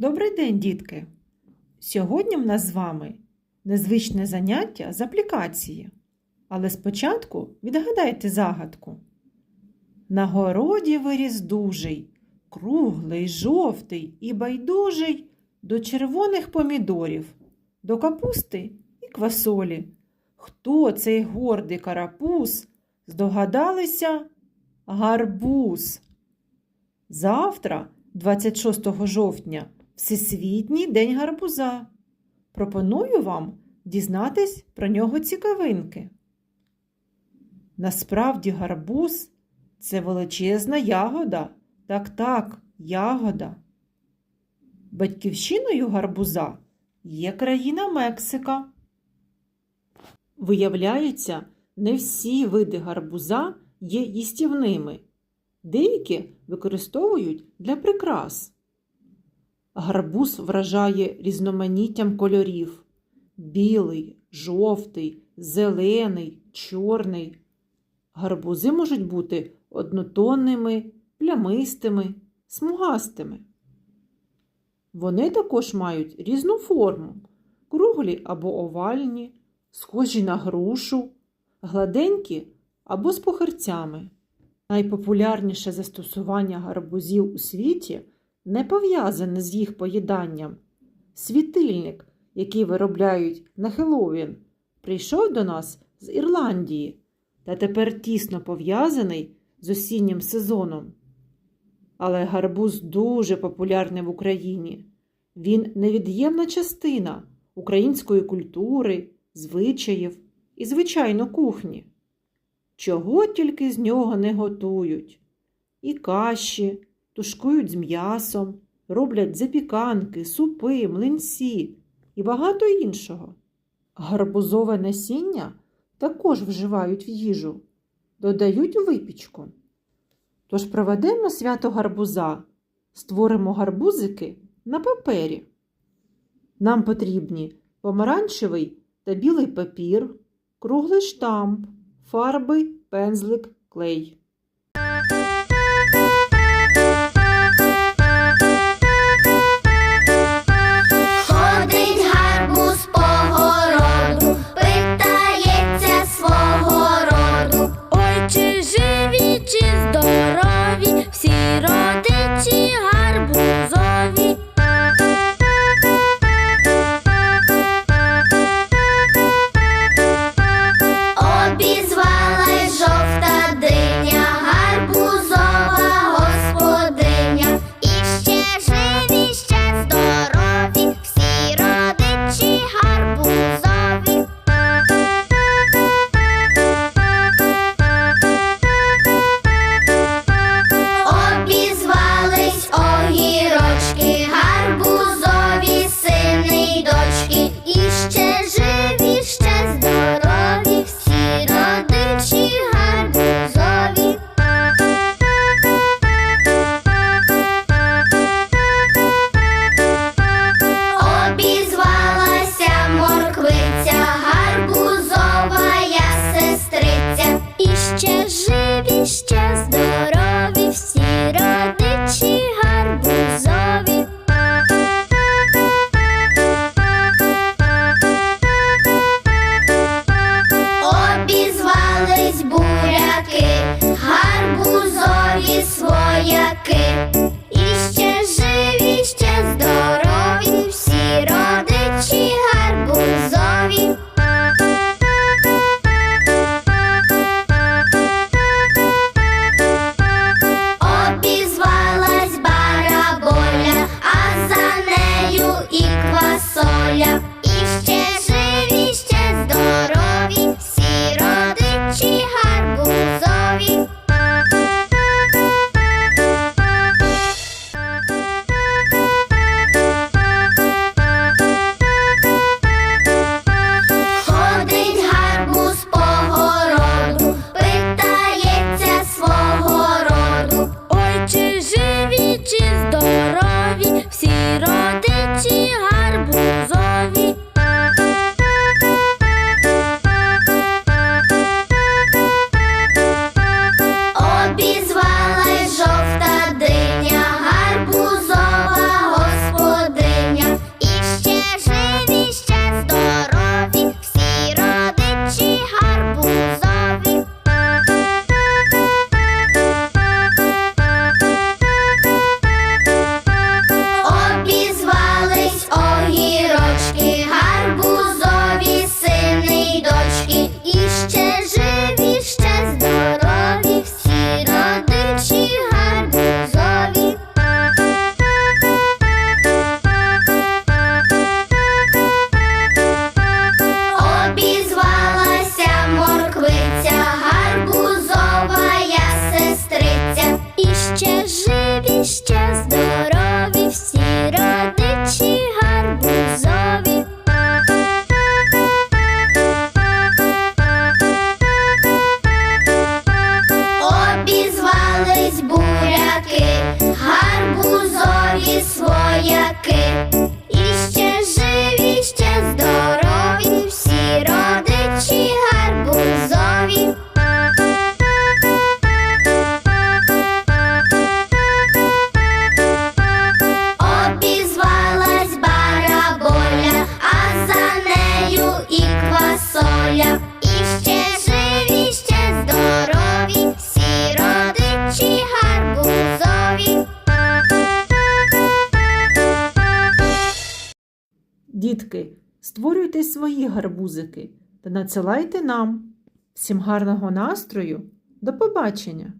Добрий день, дітки! Сьогодні в нас з вами незвичне заняття з аплікації. Але спочатку відгадайте загадку. На городі виріс дужий, круглий, жовтий і байдужий до червоних помідорів, до капусти і квасолі. Хто цей гордий карапуз? Здогадалися? Гарбуз. Завтра, 26 жовтня, Всесвітній день гарбуза. Пропоную вам дізнатись про нього цікавинки. Насправді гарбуз це величезна ягода. Так, так, ягода. Батьківщиною гарбуза є країна Мексика. Виявляється, не всі види гарбуза є їстівними. Деякі використовують для прикрас. Гарбуз вражає різноманіттям кольорів: білий, жовтий, зелений, чорний. Гарбузи можуть бути однотонними, плямистими, смугастими. Вони також мають різну форму круглі або овальні, схожі на грушу, гладенькі або з похирцями. Найпопулярніше застосування гарбузів у світі не пов'язане з їх поїданням. Світильник, який виробляють на Хеллоуін, прийшов до нас з Ірландії та тепер тісно пов'язаний з осіннім сезоном. Але гарбуз дуже популярний в Україні. Він невід'ємна частина української культури, звичаїв і, звичайно, кухні. Чого тільки з нього не готують. І каші, тушкують з м'ясом, роблять запіканки, супи, млинці і багато іншого. Гарбузове насіння також вживають в їжу, додають у випічку. Тож проведемо свято гарбуза, створимо гарбузики на папері. Нам потрібні помаранчевий та білий папір, круглий штамп, фарби, пензлик, клей. Квасоля. І ще живі, ще здорові, всі родичі гарбузові. Дітки, створюйте свої гарбузики та надсилайте нам. Всім гарного настрою! До побачення!